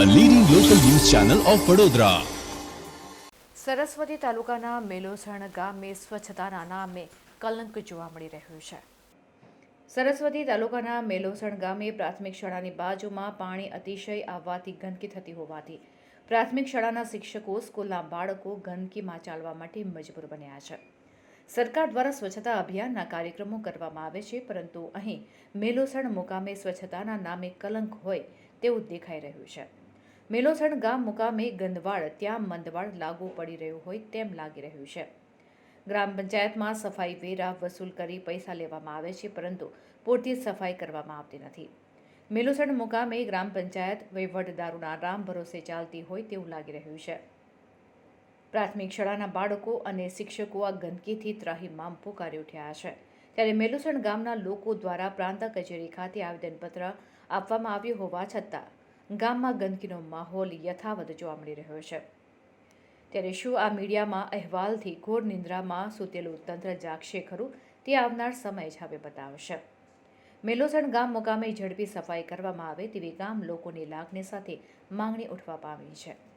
Channel of Vadodara Saraswati તાલુકાના મેલોસણ ગામે સ્વચ્છતાના નામે કલંક જોવા મળી રહ્યું છે. સરસ્વતી તાલુકાના મેલોસણ ગામે પ્રાથમિક શાળાની બાજુમાં પાણી અતિશય આવવાથી ગંદકી થતી હોવાથી પ્રાથમિક શાળાના શિક્ષકો, સ્કૂલના બાળકો ગંદકીમાં ચાલવા માટે મજબૂર બન્યા છે. સરકાર દ્વારા સ્વચ્છતા અભિયાનના કાર્યક્રમો કરવામાં આવે છે, પરંતુ અહીં મેલોસણ મુકામે સ્વચ્છતાના નામે કલંક હોય તેવું દેખાઈ રહ્યું છે. મેલોસણ ગામ મુકામે ગંદવાડ ત્યાં મંદવાડ લાગુ પડી રહ્યું હોય તેમ લાગી રહ્યું છે. ગ્રામ પંચાયતમાં સફાઈ વેરા વસૂલ કરી પૈસા લેવામાં આવે છે, પરંતુ પૂરતી સફાઈ કરવામાં આવતી નથી. મેલોસણ મુકામે ગ્રામ પંચાયત વહીવટદારોના રામ ભરોસે ચાલતી હોય તેવું લાગી રહ્યું છે. પ્રાથમિક શાળાના બાળકો અને શિક્ષકો આ ગંદકીથી ત્રાહીમામ પુકારી ઉઠ્યા છે. ત્યારે મેલુસણ ગામના લોકો દ્વારા પ્રાંત કચેરી ખાતે આવેદનપત્ર આપવામાં આવ્યું હોવા છતાં ગામમાં ગંદકીનો માહોલ યથાવત જોવા મળી રહ્યો છે. ત્યારે શું આ મીડિયામાં અહેવાલથી ઘોર નિંદ્રામાં સૂતેલું તંત્ર જાગશે ખરું? તે આવનાર સમય જ હવે બતાવશે. મેલોસણ ગામ મુકામે ઝડપી સફાઈ કરવામાં આવે તેવી ગામ લોકોની લાગણી સાથે માંગણી ઉઠવા પામી છે.